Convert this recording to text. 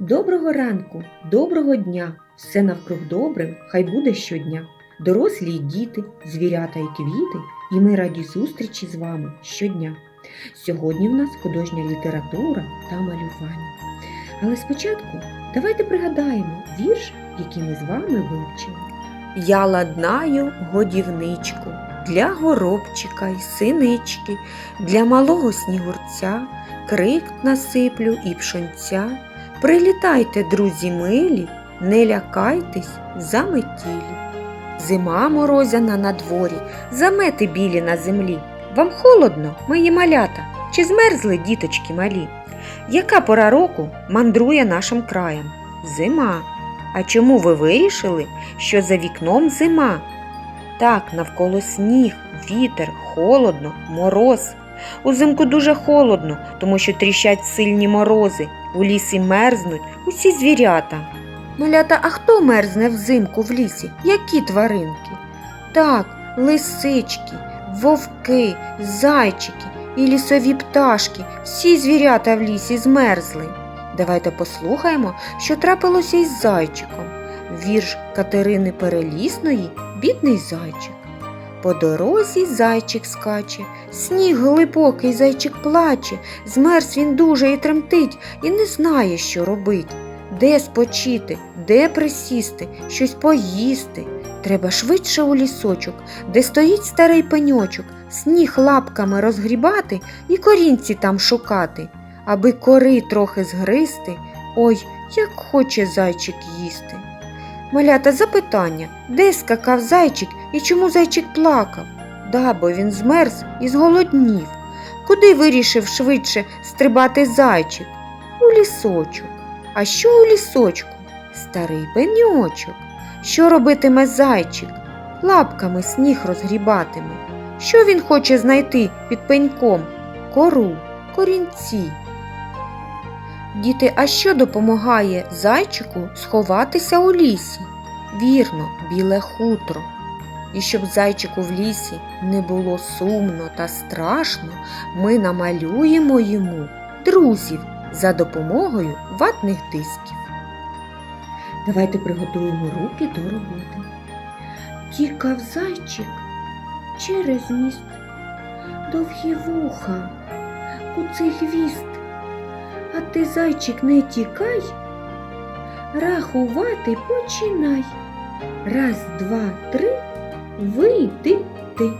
Доброго ранку, доброго дня! Все навкруг добре, хай буде щодня. Дорослі й діти, звірята і квіти, і ми раді зустрічі з вами щодня. Сьогодні в нас художня література та малювання. Але спочатку давайте пригадаємо вірш, який ми з вами вивчили. Я ладнаю годівничку для горобчика й синички, для малого снігурця, крик насиплю і пшонця. Прилітайте, друзі милі, не лякайтесь заметілі. Зима морозяна на дворі, замети білі на землі. Вам холодно, мої малята, чи змерзли діточки малі? Яка пора року мандрує нашим краєм? Зима. А чому ви вирішили, що за вікном зима? Так, навколо сніг, вітер, холодно, мороз. Узимку дуже холодно, тому що тріщать сильні морози, у лісі мерзнуть усі звірята. Малята, а хто мерзне взимку в лісі? Які тваринки? Так, лисички, вовки, зайчики і лісові пташки, всі звірята в лісі змерзли. Давайте послухаємо, що трапилося із зайчиком. Вірш Катерини Перелісної Бідний зайчик. По дорозі зайчик скаче, сніг глибокий зайчик плаче, змерз він дуже і тремтить, і не знає, що робить. Де спочити, де присісти, щось поїсти. Треба швидше у лісочок, де стоїть старий пеньочок, сніг лапками розгрібати і корінці там шукати, аби кори трохи згристи. Ой, як хоче зайчик їсти. Малята запитання, де скакав зайчик і чому зайчик плакав? Да, бо він змерз і зголоднів. Куди вирішив швидше стрибати зайчик? У лісочок. А що у лісочку? Старий пеньочок. Що робитиме зайчик? Лапками сніг розгрібатиме. Що він хоче знайти під пеньком? Кору, корінці. Діти, а що допомагає зайчику сховатися у лісі? Вірно, біле хутро. І щоб зайчику в лісі не було сумно та страшно, ми намалюємо йому друзів за допомогою ватних дисків. Давайте приготуємо руки до роботи. Тікав зайчик через міст, довгі вуха, куций хвіст. А ти, зайчик, не тікай, рахувати починай. Раз, два, три, вийди ти.